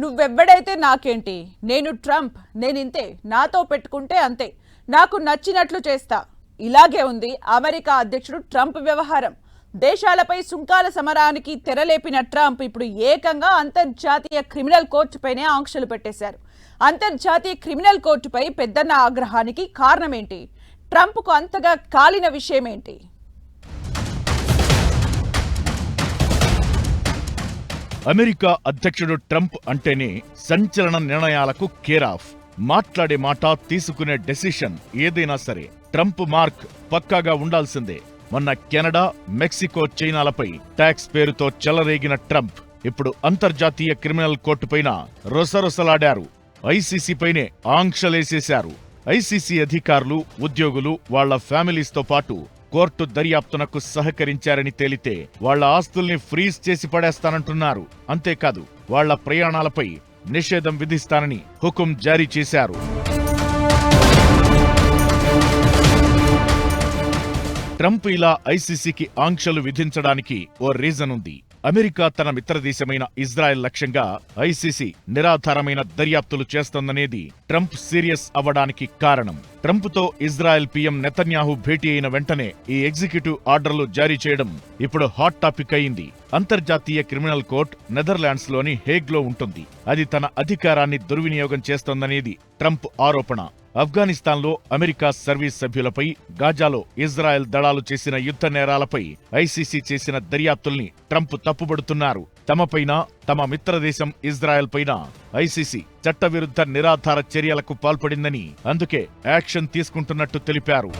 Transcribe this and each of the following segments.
నువ్వెవ్వడైతే నాకేంటి? నేను ట్రంప్ నేనింతే నాతో పెట్టుకుంటే అంతే. నాకు నచ్చినట్లు చేస్తా. ఇలాగే ఉంది అమెరికా అధ్యక్షుడు ట్రంప్ వ్యవహారం. దేశాలపై సుంకాల సమరానికి తెరలేపిన ట్రంప్ ఇప్పుడు ఏకంగా అంతర్జాతీయ క్రిమినల్ కోర్టుపైనే ఆంక్షలు పెట్టేశారు. అంతర్జాతీయ క్రిమినల్ కోర్టుపై పెద్దన్న ఆగ్రహానికి కారణమేంటి? ట్రంప్కు అంతగా కాలిన విషయమేంటి? అమెరికా అధ్యక్షుడు ట్రంప్ అంటేనే సంచలన నిర్ణయాలకు కేరాఫ్. మాట్లాడే మాట తీసుకునే డెసిషన్ ఏదైనా సరే ట్రంప్ మార్క్ పక్కాగా ఉండాల్సిందే. మొన్న కెనడా మెక్సికో చైనాలపై ట్యాక్స్ పేరుతో చెలరేగిన ట్రంప్ ఇప్పుడు అంతర్జాతీయ క్రిమినల్ కోర్టు పైన రొసరొసలాడారు. ఐసీసీపైనే ఆంక్షలేసేశారు. ఐసీసీ అధికారులు ఉద్యోగులు వాళ్ళ ఫ్యామిలీస్తో పాటు కోర్టు దర్యాప్తునకు సహకరించారని తేలితే వాళ్ళ ఆస్తుల్ని ఫ్రీజ్ చేసి పడేస్తానంటున్నారు. అంతేకాదు వాళ్ళ ప్రయాణాలపై నిషేధం విధిస్తానని హుకుం జారీ చేశారు. ట్రంప్ ఇలా ఐసీసీకి ఆంక్షలు విధించడానికి ఓ రీజన్ ఉంది. అమెరికా తన మిత్రదేశమైన ఇజ్రాయెల్ లక్ష్యంగా ఐసీసీ నిరాధారమైన దర్యాప్తులు చేస్తోందనేది ట్రంప్ సీరియస్ అవ్వడానికి కారణం. ట్రంప్తో ఇజ్రాయెల్ పీఎం నెతన్యాహు భేటీ అయిన వెంటనే ఈ ఎగ్జిక్యూటివ్ ఆర్డర్లు జారీ చేయడం ఇప్పుడు హాట్ టాపిక్ అయింది. అంతర్జాతీయ క్రిమినల్ కోర్ట్ నెదర్లాండ్స్లోని హేగ్లో ఉంటుంది. అది తన అధికారాన్ని దుర్వినియోగం చేస్తోందనేది ట్రంప్ ఆరోపణ. ఆఫ్ఘనిస్తాన్లో అమెరికా సర్వీస్ సభ్యులపై గాజాలో ఇజ్రాయెల్ దళాలు చేసిన యుద్ధ నేరాలపై ఐసీసీ చేసిన దర్యాప్తుల్ని ట్రంప్ తప్పుబడుతున్నారు. తమపైన తమ మిత్రదేశం ఇజ్రాయెల్ పైన ఐసీసీ చట్టవిరుద్ధ నిరాధార చర్యలకు పాల్పడిందని అందుకే యాక్షన్ తీసుకుంటున్నట్టు తెలిపారు.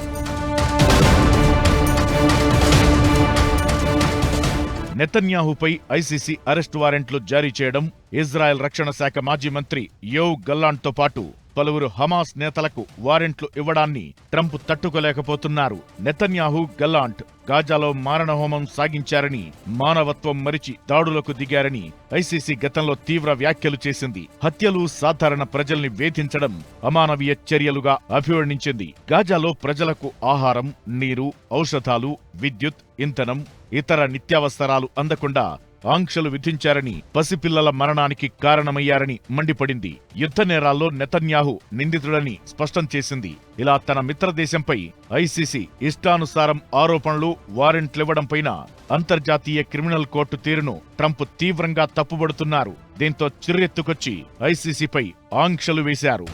నెతన్యాహుపై ఐసీసీ అరెస్ట్ వారెంట్లు జారీ చేయడం ఇజ్రాయెల్ రక్షణ శాఖ మాజీ మంత్రి యోవ్ గల్లాండ్తో పాటు పలువురు హమాస్ నేతలకు వారెంట్లు ఇవ్వడాన్ని ట్రంప్ తట్టుకోలేకపోతున్నారు. నెతన్యాహు గల్లాంట్ గాజాలో మారణహోమం సాగించారని మానవత్వం మరిచి దాడులకు దిగారని ఐసీసీ గతంలో తీవ్ర వ్యాఖ్యలు చేసింది. హత్యలు సాధారణ ప్రజల్ని వేధించడం అమానవీయ చర్యలుగా అభివర్ణించింది. గాజాలో ప్రజలకు ఆహారం నీరు ఔషధాలు విద్యుత్ ఇంధనం ఇతర నిత్యావసరాలు అందకుండా ఆంక్షలు విధించారని పసిపిల్లల మరణానికి కారణమయ్యారని మండిపడింది. యుద్ధ నేరాల్లో నెతన్యాహు నిందితుడని స్పష్టం చేసింది. ఇలా తన మిత్రదేశంపై ఐసీసీ ఇష్టానుసారం ఆరోపణలు వారెంట్లివ్వడంపైన అంతర్జాతీయ క్రిమినల్ కోర్టు తీరును ట్రంప్ తీవ్రంగా తప్పుబడుతున్నారు. దీంతో చిర్రెత్తుకొచ్చి ఐసీసీపై ఆంక్షలు వేశారు.